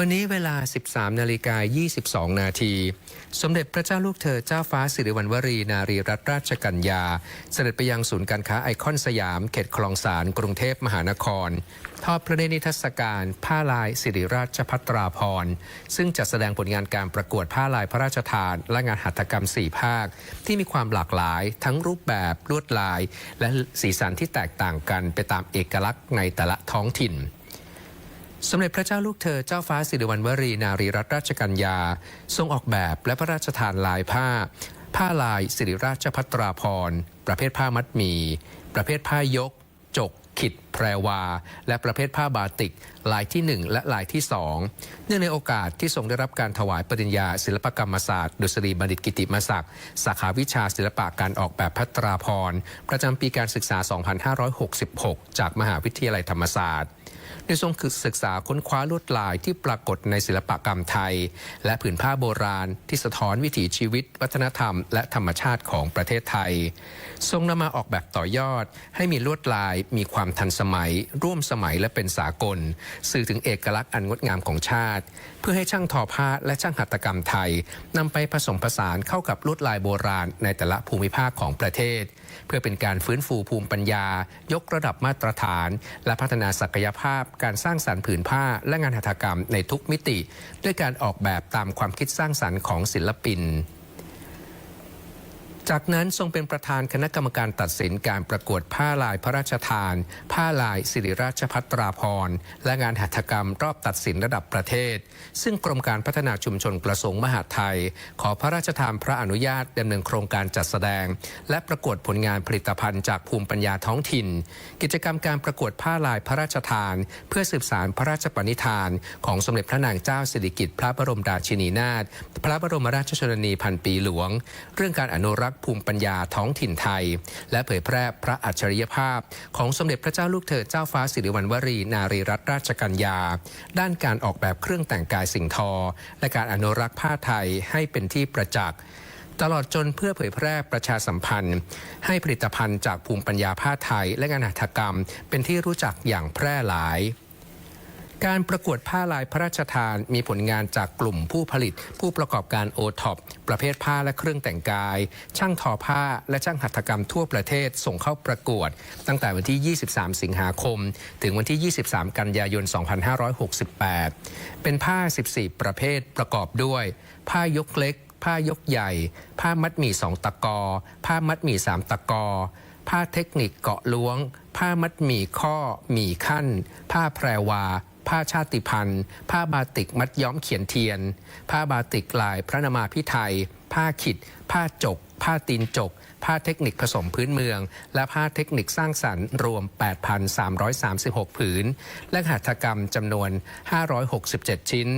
วันนี้เวลา 13 นาฬิกา 22 นาที สมเด็จพระเจ้าลูกเธอเจ้าฟ้าสิริวัณวรี นารีรัตนราชกัญญา เสด็จไปยังศูนย์การค้าไอคอนสยาม เขตคลองสาร กรุงเทพมหานคร ทอดพระเนตรนิทรรศการ ผ้าลายสิริราชพัตราพร ซึ่งจัดแสดงผลงานการประกวดผ้าลายพระราชทาน และงานหัตถกรรม 4 ภาค ที่มีความหลากหลาย ทั้งรูปแบบลวดลาย และสีสันที่แตกต่างกันไปตามเอกลักษณ์ในแต่ละท้องถิ่น สมเด็จพระเจ้าลูกเธอเจ้าฟ้าสิริวัณวรีนารีรัตนราชกัญญา ทรงออกแบบและพระราชทานลายผ้า ผ้าลายสิริราชพัตราพร ประเภทผ้ามัดหมีประเภทผ้ายก จก ขิด พรวา และประเภทผ้าบาติก ลายที่ 1 และลายที่ 2 เนื่องในโอกาสที่ทรงได้รับการถวายปริญญา ศิลปกรรมศาสตร์ดุษฎีบัณฑิตกิติมศักดิ์สาขาวิชาศิลปะการออกแบบพัตราพรประจำปีการศึกษา 2566 จากมหาวิทยาลัยธรรมศาสตร์ได้ทรงศึกษาค้นคว้าลวดลายที่ปรากฏในศิลปกรรมไทย และผืนผ้าโบราณที่สะท้อนวิถีชีวิต วัฒนธรรม และธรรมชาติของประเทศไทย ทรงนำมาออกแบบต่อยอด ให้มีลวดลายมีความทันสมัย ร่วมสมัยและเป็นสากล สื่อถึงเอกลักษณ์อันงดงามของชาติ เพื่อให้ช่างทอผ้าและช่างหัตถกรรมไทยนำไปผสมผสานเข้ากับลวดลายโบราณในแต่ละภูมิภาคของประเทศ เพื่อเป็นการฟื้นฟูภูมิปัญญา ยกระดับมาตรฐาน และพัฒนาศักยภาพ การสร้างสรรค์ผืนผ้า และงานหัตถกรรมในทุกมิติ ด้วยการออกแบบตามความคิดสร้างสรรค์ของศิลปิน จากนั้นทรงเป็นประธานคณะกรรมการตัดสินการประกวดผ้าลายพระราชทาน ผ้าลายสิริราชพัตราพรและงานหัตถกรรมรอบตัดสินระดับประเทศ ซึ่งกรมการพัฒนาชุมชนกระทรวงมหาดไทย ขอพระราชทานพระอนุญาตดำเนินโครงการจัดแสดง และประกวดผลงานผลิตภัณฑ์จากภูมิปัญญาท้องถิ่น กิจกรรมการประกวดผ้าลายพระราชทาน เพื่อสืบสารพระราชปณิธาน ของสมเด็จพระนางเจ้าสิริกิติ์พระบรมราชินีนาถพระบรมราชชนนีพันปีหลวง เรื่องการอนุรักษ์ภูมิปัญญาท้องถิ่นไทย และเผยแพร่พระอัจฉริยภาพ ของสมเด็จพระเจ้าลูกเธอเจ้าฟ้าสิริวัณวรีนารีรัตนราชกัญญา ด้านการออกแบบเครื่องแต่งกายสิ่งทอ และการอนุรักษ์ผ้าไทยให้เป็นที่ประจักษ์ตลอดจนเพื่อเผยแพร่ประชาสัมพันธ์ ให้ผลิตภัณฑ์จากภูมิปัญญาผ้าไทย และงานหัตถกรรม เป็นที่รู้จักอย่างแพร่หลาย การประกวดผ้าลายพระราชทานมีผลงานจากกลุ่มผู้ผลิต ผู้ประกอบการโอท็อปประเภทผ้าและเครื่องแต่งกาย ช่างทอผ้าและช่างหัตถกรรมทั่วประเทศส่งเข้าประกวด ตั้งแต่วันที่ 23 สิงหาคม ถึงวันที่ 23 กันยายน 2568 เป็นผ้า 14 ประเภทประกอบด้วย ผ้ายกเล็ก ผ้ายกใหญ่ ผ้ามัดหมี่สองตะกอ ผ้ามัดหมี่สามตะกอผ้าเทคนิคเกาะล้วง ผ้ามัดหมี่ข้อหมี่ขั้น ผ้าแพรวา ผ้าชาติพันธุ์ ผ้าบาติกมัดย้อมเขียนเทียน ผ้าบาติกลายพระนามาพิไทย ผ้าขิด ผ้าจก ผ้าตีนจก ผ้าเทคนิคผสมพื้นเมือง และผ้าเทคนิคสร้างสรรค์รวม 8,336 ผืน และหัตถกรรมจำนวน 567 ชิ้น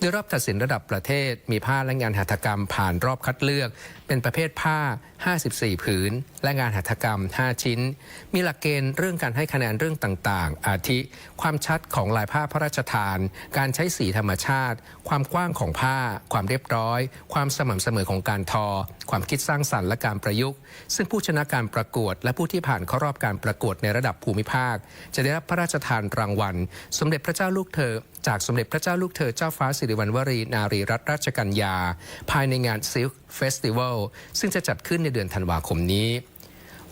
โดยรอบตัดสินระดับประเทศ มีผ้าและงานหัตถกรรมผ่านรอบคัดเลือก เป็นประเภทผ้า 54 ผืน และงานหัตถกรรม 5 ชิ้น มีหลักเกณฑ์เรื่องการให้คะแนนเรื่องต่างๆ อาทิ ความชัดของลายผ้าพระราชทาน การใช้สีธรรมชาติ ความกว้างของผ้า ความเรียบร้อย ความสม่ำเสมอของการทอ ความคิดสร้างสรรค์และการประยุกต์ ซึ่งผู้ชนะการประกวด และผู้ที่ผ่านเข้ารอบการประกวดในระดับภูมิภาค จะได้รับพระราชทานรางวัล สมเด็จพระเจ้าลูกเธอ จากสมเด็จพระเจ้าลูกเธอเจ้าฟ้าสิริวัณวรีนารีรัตนราชกัญญา ภายในงานซิลเฟสติวัลซึ่งจะจัดขึ้นในเดือนธันวาคมนี้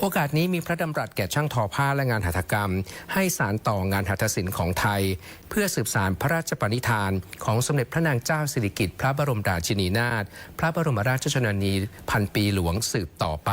โอกาสนี้มีพระดำรัสแก่ช่างทอผ้าและงานหัตถกรรม ให้สารต่องานหัตถศิลป์ของไทย เพื่อสืบสารพระราชปณิธาน ของสมเด็จพระนางเจ้าสิริกิติ์พระบรมราชินีนาถพระบรมราชชนนีพันปีหลวงสืบต่อไป